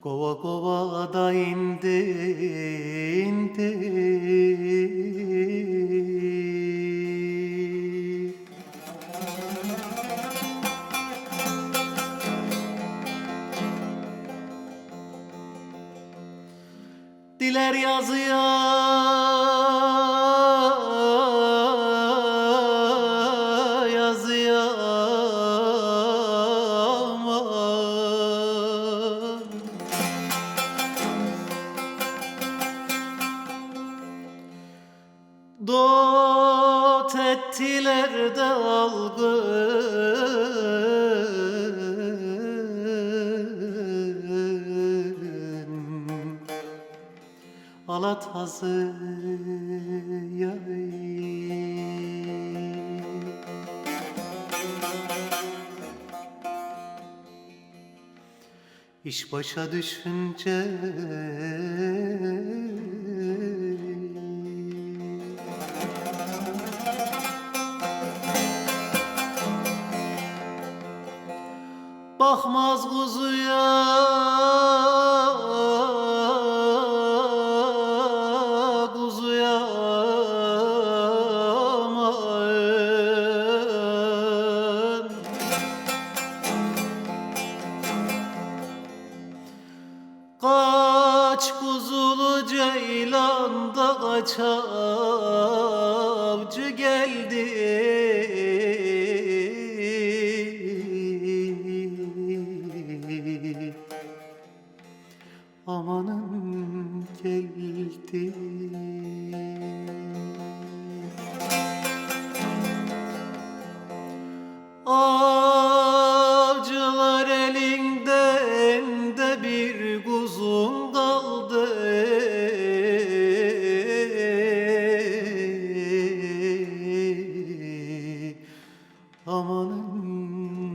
Kova kova da indi indi. Diler yazıya Dot ettiler de algın Alatazı İş başa düşünce Bakmaz kuzuya. Kuzuya aman Kaç kuzulu ceylan da kaç avcı geldi Amanın geldi. Avcılar elinden de bir kuzun kaldı. Amanın